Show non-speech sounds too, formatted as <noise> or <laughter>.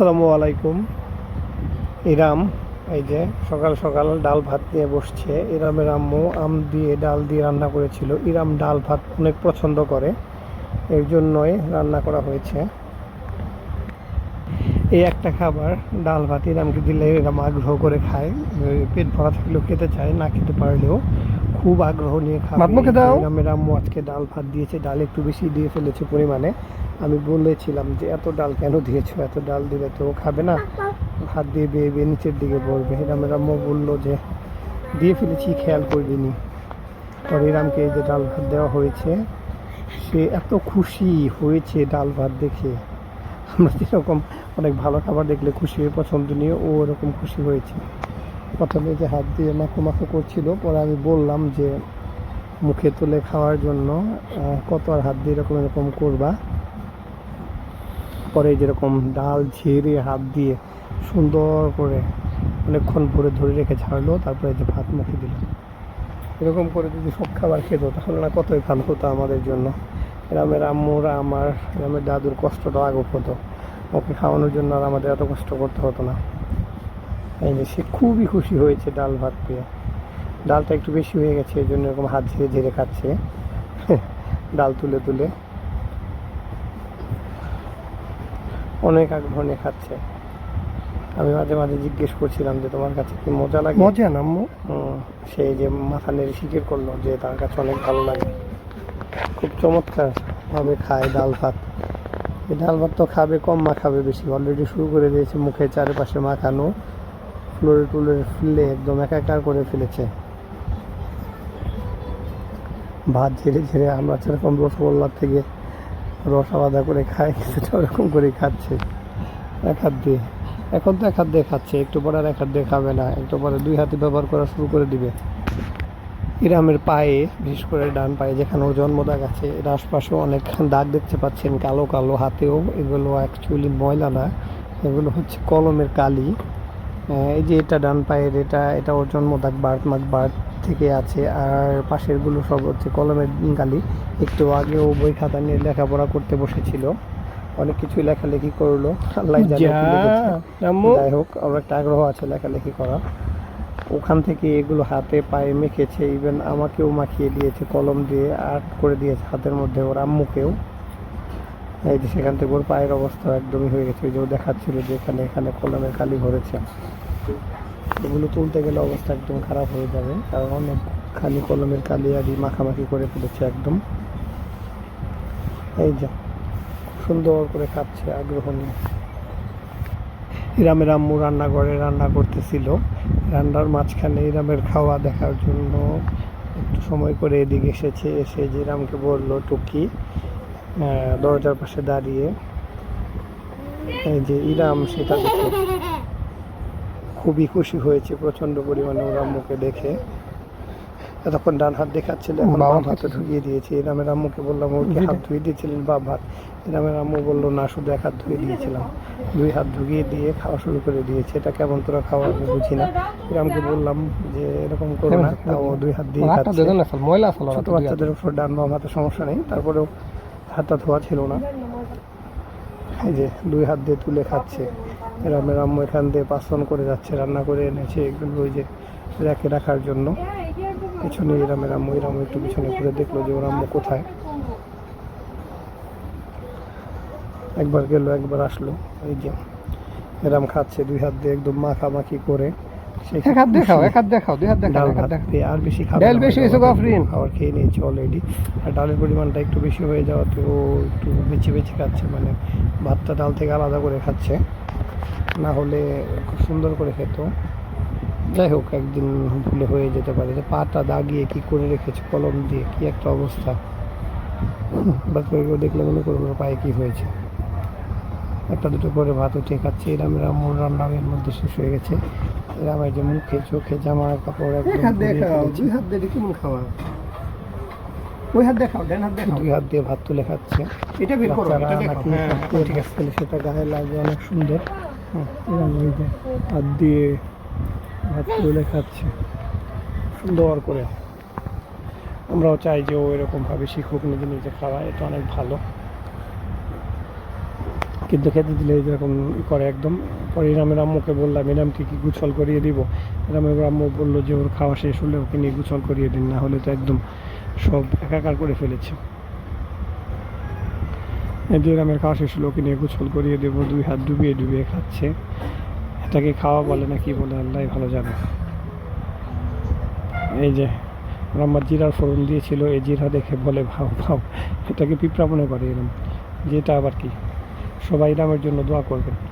আসসালামু আলাইকুম। ইরাম, এই যে সকাল সকাল ডাল ভাত নিয়ে বসছে। ইরামের আম্মু আম দিয়ে, ডাল দিয়ে রান্না করেছিল। ইরাম ডাল ভাত অনেক পছন্দ করে। এর জন্যই রান্না করা হয়েছে। এই একটা খাবার ডাল ভাত ইরামকে দিলে এরাম আগ্রহ করে খায়। পেট ভরা থাকলেও খেতে চায়, না খেতে পারলেও। খুব আগ্রহ নিয়ে মুখে দাও। ইরামের আজকে ডাল ভাত দিয়েছে। ডাল একটু বেশি দিয়ে ফেলেছে পরিমাণে। আমি বলেছিলাম যে এত ডাল কেন দিয়েছ? এত ডাল দিলে তো ও খাবে না। ভাত দিয়ে বেয়ে বেয়ে নিচের দিকে পড়বে ইরামের আম্মু বলল যে দিয়ে ফেলেছি খেয়াল করবিনি তবে ইরামকে এই যে ডাল ভাত দেওয়া হয়েছে সে এত খুশি হয়েছে ডাল ভাত দেখে। আমরা যেরকম অনেক ভালো খাবার দেখলে খুশি হয়ে পছন্দ নিয়ে ও ওরকম খুশি হয়েছে। প্রথমে যে হাত দিয়ে মাখো মাখো করছিল, পরে আমি বললাম যে, মুখে তুলে খাওয়ার জন্য কত আর হাত দিয়ে এরকম এরকম করবা? পরে যেরকম ডাল ঝেড়ে হাত দিয়ে সুন্দর করে অনেকক্ষণ ভরে ধরে রেখে ছাড়লো, তারপরে যে ভাত মুখে দিল। এরকম করে যদি সব খাবার খেত, তাহলে না কতই ভালো হতো আমাদের জন্য। গ্রামের আম্মুরা, আমার, গ্রামের দাদুর কষ্টটা আগে হতো। ওকে খাওয়ানোর জন্য আর আমাদের এত কষ্ট করতে হতো না। এই যে সে খুবই খুশি হয়েছে ডাল ভাত পেয়ে। ডালটা একটু বেশি হয়ে গেছে এই জন্য এরকম হাত ঝেড়ে ঝেড়ে খাচ্ছে। <laughs> ডাল তুলে তুলে। অনেক আগ্রহ নিয়ে খাচ্ছে। আমি মাঝে মাঝে জিজ্ঞেস করছিলাম যে তোমার কাছে কি মজা লাগে? মজা না সেই যে মাথা নেড়ে স্বীকার করল যে তার কাছে অনেক ভালো লাগে। খুব চমৎকার ভাবে খায় ডাল ভাত। এই ডাল ভাত তো খাবে কম মাখাবে বেশি। অলরেডি শুরু করে দিয়েছে মুখে চারিপাশে মাখানো। ফ্লোরে টুলে ফেলে একদম একাকার করে ফেলেছে। ভাত ঝেড়ে ঝেড়ে আমরা সেরকম রসগোল্লার থেকে রস আলাদা করে খাই সেটা ওরকম করে খাচ্ছে। এক হাত দিয়ে। এখন তো এক হাত দিয়ে খাচ্ছে, একটু পরে আর এক হাত দিয়ে খাবে না, একটু পরে দুই হাতে ব্যবহার করা শুরু করে দিবে। ইরামের পায়ে, বিশেষ করে ডান পায়ে যেখানে ওর জন্ম দাগ আছে, এর আশপাশেও অনেক দাগ দেখতে পাচ্ছেন, কালো কালো হাতেও। এগুলো অ্যাকচুয়ালি ময়লা না, এগুলো হচ্ছে কলমের কালি। এই যে এটা ডান পায়ের এটা এটা ওর জন্ম দাগ বার্থ মার্ক বার্থ থেকে আছে। আর পাশেরগুলো সব হচ্ছে কলমের গালি। একটু আগেও বই খাতা নিয়ে লেখাপড়া করতে বসেছিল। অনেক কিছুই লেখালেখি করল। আল্লাহ যাই হোক আমার একটা আগ্রহ আছে লেখালেখি করা ওখান থেকে এগুলো হাতে পায়ে মেখেছে ইভেন আমাকেও মাখিয়ে দিয়েছে কলম দিয়ে আর্ট করে দিয়েছে হাতের মধ্যে ওর আম্মুকেও। এই যে সেখান থেকে ওর পায়ের অবস্থা একদমই হয়ে গেছে। ওই যে দেখাচ্ছিল যে এখানে এখানে কলমের কালি ভরেছে এগুলো তুলতে গেলে অবস্থা একদম খারাপ হয়ে যাবে। কারণ অনেক খালি কলমের কালি আদি মাখামাখি করে ফেলেছে একদম। এই যে সুন্দর করে খাচ্ছে আগ্রহ নিয়ে। ইরামের আম্মু রান্নাঘরে রান্না করতেছিল। রান্নার মাঝখানে ইরামের খাওয়া দেখার জন্য একটু সময় করে এদিকে এসেছে, এসে যে ইরামকে বলল, টুকি দরজার পাশে দাঁড়িয়ে এই যে ইরাম সেটা দেখে খুবই খুশি হয়েছে প্রচণ্ড পরিমাণে ওর আম্মুকে দেখে। এতক্ষণ ডান হাত দেখাচ্ছিল এখন বাম হাতে। ঢুকিয়ে দিয়েছে। ইরামের আম্মুকে বললাম ওর কি হাত ধুয়ে দিয়েছিলেন? বাম হাত। ইরামের আম্মু বলল না শুধু এক হাত ধুয়ে দিয়েছিলাম। দুই হাত ঢুকিয়ে দিয়ে খাওয়া শুরু করে দিয়েছে। এটা কেমন তোরা খাওয়া আমি বুঝি না। এরামকে বললাম যে এরকম করো না ও দুই হাত দিয়ে খাচ্ছে। ছোট বাচ্চাদের উপর ডান বাম হাতে সমস্যা নেই। তারপরেও হাতটা ধোয়া ছিল না। এই যে দুই হাত দিয়ে তুলে খাচ্ছে। রামের আম্মু এখান দিয়ে পাসন করে যাচ্ছে, রান্না করে এনেছে এগুলো ওই যে র্যাকে রাখার জন্য। পিছনে ইরামের আম্মু ইরাম একটু পিছনে ঘুরে দেখল যে ওর আম্মু কোথায়। একবার গেল, একবার আসলো। এই যে এরাম খাচ্ছে দুই হাত দিয়ে, একদম মাখামাখি করে। এক হাত দেখাও এক হাত দেখাও দুই হাত দেখাও ডাল এক হাত দেখাও। আর বেশি খাবে ডাল বেশি হয়েছে গো খাবার খেয়ে নিয়েছে অলরেডি আর ডালের পরিমাণটা একটু বেশি হয়ে যাওয়াতে ও একটু বেছে বেছে খাচ্ছে মানে ভাতটা ডাল থেকে আলাদা করে খাচ্ছে। না হলে খুব সুন্দর করে খেত। যাই হোক একদিন ভুলে হয়ে যেতে পারে যে পাটা দাগিয়ে কি করে রেখেছে কলম দিয়ে কি একটা অবস্থা। বা কেউ দেখলে মনে করব পায়ে কি হয়েছে। একটা দুটো করে ভাত উঠে খাচ্ছে। এরম আম্মুর রান্না এর মধ্যে শেষ হয়ে গেছে। এরামের যে মুখে চোখে জামা কাপড় একদম হাত দেখাও দুই হাত দিয়ে কেমন খাওয়া। ওই হাত দেখাও ডান হাত দেখাও। দুই হাত দিয়ে ভাত তুলে খাচ্ছে। এটা বের করো এটা নাকি হ্যাঁ। ঠিক আছে সেটা গায়ে লাগে অনেক সুন্দর। এরম ওই যে হাত দিয়ে ভাত তুলে খাচ্ছে। সুন্দর করে। আমরাও চাই যে ও এরকম ভাবে শিখুক নিজে নিজে খাওয়া এটা অনেক ভালো। কিন্তু খেতে দিলে যেরকম করে একদম। পরে ইরামের আম্মুকে বললাম, ইরামকে কি গুছল করিয়ে দিব? ইরামের আম্মু বলল যে, ওর খাওয়া শেষ হলে ওকে নিয়ে গুছল করিয়ে দিন, না হলে তো একদম সব একাকার করে ফেলেছে। যে ইরামের খাওয়া শেষ হলো ওকে নিয়ে গুছল করিয়ে দেবো, দুই হাত ডুবিয়ে ডুবিয়ে খাচ্ছে। এটাকে খাওয়া বলে না, কি বলে আল্লাহ ভালো জানে। এই যে আমার জিরার ফোড়ন দিয়েছিল, এই জিরা দেখে বলে, ভাও ভাও। এটাকে পিঁপড়া মনে করে এরম। যেটা আবার কি? সবাই আমার জন্য দোয়া করবেন।